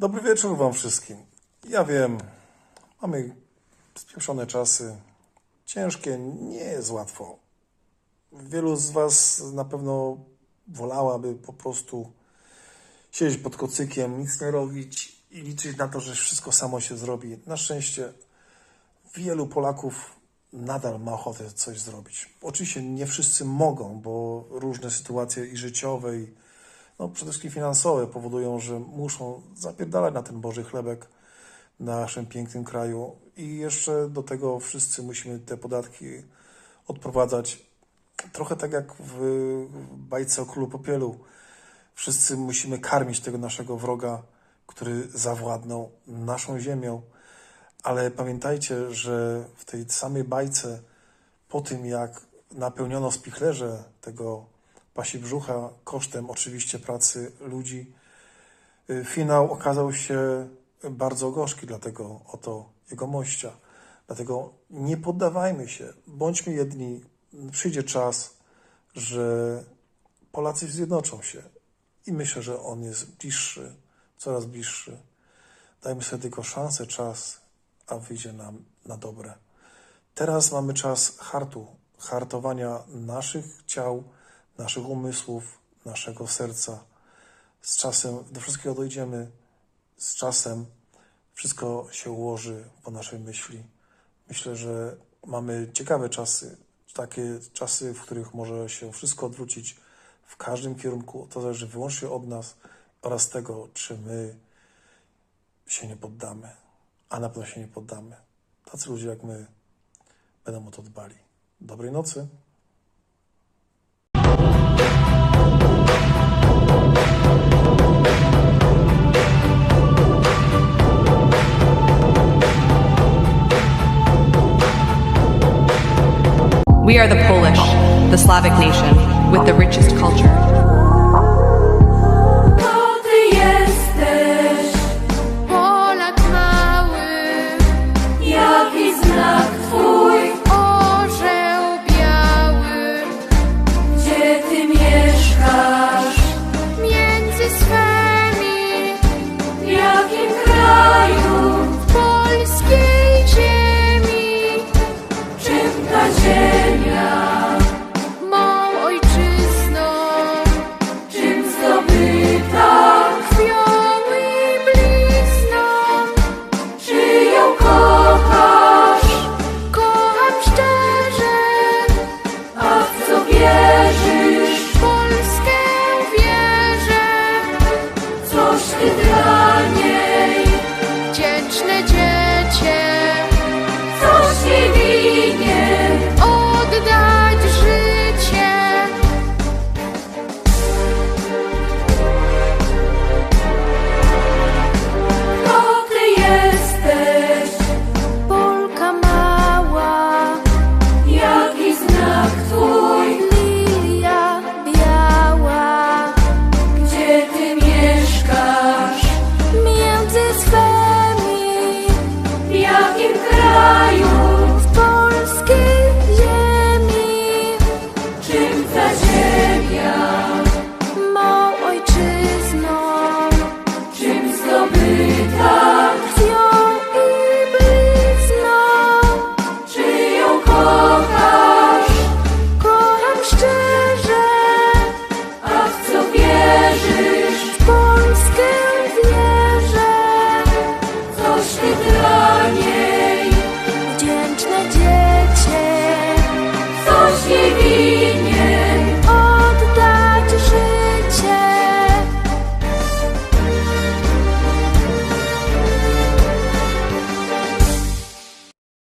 Dobry wieczór Wam wszystkim. Ja wiem, mamy spieszone czasy, ciężkie, nie jest łatwo. Wielu z Was na pewno wolałaby po prostu siedzieć pod kocykiem, nic nie robić i liczyć na to, że wszystko samo się zrobi. Na szczęście wielu Polaków nadal ma ochotę coś zrobić. Oczywiście nie wszyscy mogą, bo różne sytuacje i życiowe, i no, przede wszystkim finansowe powodują, że muszą zapierdalać na ten Boży chlebek w naszym pięknym kraju i jeszcze do tego wszyscy musimy te podatki odprowadzać trochę tak jak w bajce o królu popielu. Wszyscy musimy karmić tego naszego wroga, który zawładnął naszą ziemią. Ale pamiętajcie, że w tej samej bajce, po tym jak napełniono spichlerze tego pasi brzucha kosztem oczywiście pracy ludzi, y, finał okazał się bardzo gorzki dla tego oto jego mościa. Dlatego nie poddawajmy się, bądźmy jedni. Przyjdzie czas, że Polacy zjednoczą się i myślę, że on jest bliższy, coraz bliższy. Dajmy sobie tylko szansę, czas, a wyjdzie nam na dobre. Teraz mamy czas hartu, hartowania naszych ciał, naszych umysłów, naszego serca. Z czasem do wszystkiego dojdziemy, z czasem wszystko się ułoży po naszej myśli. Myślę, że mamy ciekawe czasy, takie czasy, w których może się wszystko odwrócić w każdym kierunku. To zależy wyłącznie od nas oraz tego, czy my się nie poddamy, a na pewno się nie poddamy. Tacy ludzie jak my będą o to dbali. Dobrej nocy. We are the Polish, the Slavic nation, with the richest culture. Coś ty